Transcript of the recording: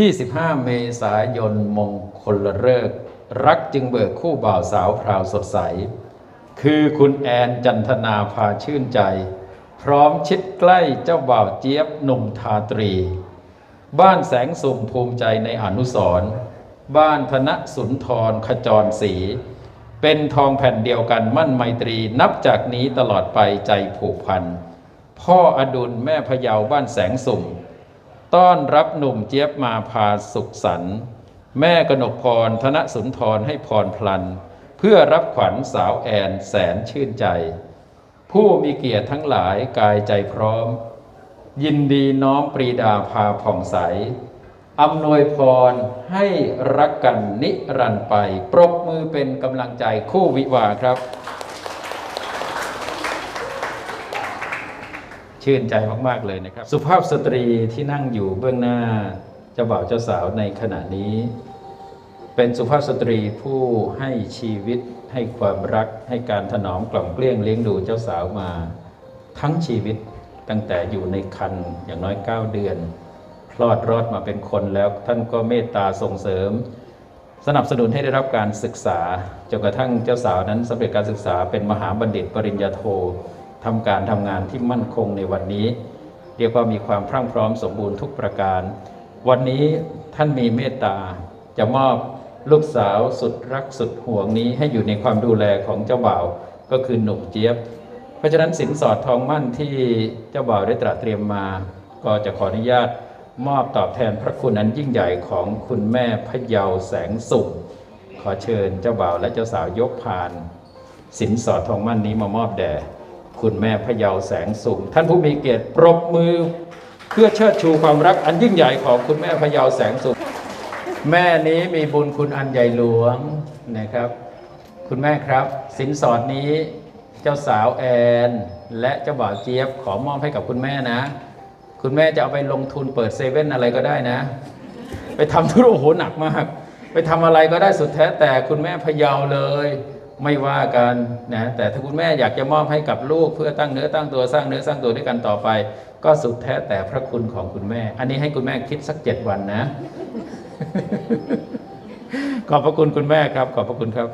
25 เมษายนมงคลฤกษ์รักจึงเบิกคู่บ่าวสาวพราวสดใส คือคุณแอนจันทนาพาชื่นใจ พร้อมชิดใกล้เจ้าบ่าวเจี๊ยบหนุ่มทาตรี บ้านแสงสุ่มภูมิใจในอนุสร์บ้านธนสุนทรขจรศรีเป็นทองแผ่นเดียวกันมั่นไมตรีนับจากนี้ตลอดไปใจผูกพัน พ่ออดุลแม่พยาวบ้านแสงสุ่ม ต้อนรับหนุ่มเจี๊ยบมาพาสุขสันต์แม่กนกพรธนสุนทรให้พรพลัน เพื่อรับขวัญสาวแอนแสนชื่นใจ ผู้มีเกียรติทั้งหลายกายใจพร้อม ยินดีน้อมปรีดาพาผ่องใสอำนวยพรให้รักกันนิรันต์ไป ปรบมือเป็นกำลังใจคู่วิวาครับ ชื่นใจมาก ๆ เลยนะครับ สุภาพสตรีที่นั่งอยู่เบื้องหน้าเจ้าบ่าวเจ้าสาวในขณะนี้ เป็นสุภาพสตรีผู้ให้ชีวิต ให้ความรัก ให้การถนอมกล่อมเกลี้ยงเลี้ยงดูเจ้าสาวมา ทั้งชีวิตตั้งแต่อยู่ในคันอย่างน้อย 9 เดือน คลอดรอดมาเป็นคนแล้วท่านก็เมตตาส่งเสริม สนับสนุนให้ได้รับการศึกษาจนกระทั่งเจ้าสาวนั้นสำเร็จการศึกษาเป็นมหาบัณฑิตปริญญาโท ทำการทำงานที่มั่นคงในวันนี้ เรียกว่ามีความพรั่งพร้อมสมบูรณ์ทุกประการ วันนี้ท่านมีเมตตา จะมอบลูกสาวสุดรักสุดห่วงนี้ให้อยู่ในความดูแลของเจ้าบ่าวก็คือหนุ่มเจี๊ยบ เพราะฉะนั้นสินสอดทองมั่นที่เจ้าบ่าวได้ตระเตรียมมา ก็จะขออนุญาตมอบตอบแทนพระคุณอันยิ่งใหญ่ของคุณแม่พะเยาแสงสุข ขอเชิญเจ้าบ่าวและเจ้าสาวยกพาน สินสอดทองมั่นนี้มามอบแด่ คุณแม่พยาวแสงสุขท่านผู้มีเกียรติปรบมือเพื่อเชิดชูความรักอันยิ่งใหญ่ของคุณแม่พยาวแสงสุขแม่นี้มีบุญคุณอันใหญ่หลวงนะครับ คุณแม่ครับสินสอดนี้เจ้าสาวแอน และเจ้าบ่าวเจี๊ยบขอมอบให้กับคุณแม่นะ คุณแม่จะเอาไปลงทุนเปิดเซเว่นอะไรก็ได้นะ ไปทำธุรกิจโหหนักมาก ไปทำอะไรก็ได้สุดแท้แต่คุณแม่พยาวเลย ไม่ว่ากันนะแต่ถ้าคุณแม่อยากจะมอบให้กับลูกเพื่อตั้งเนื้อตั้งตัวสร้างเนื้อสร้างตัวด้วยกันต่อไป ก็สุดแท้แต่พระคุณของคุณแม่ อันนี้ให้คุณแม่คิดสักเจ็ดวันนะ ขอบพระคุณคุณแม่ครับ ขอบพระคุณครับ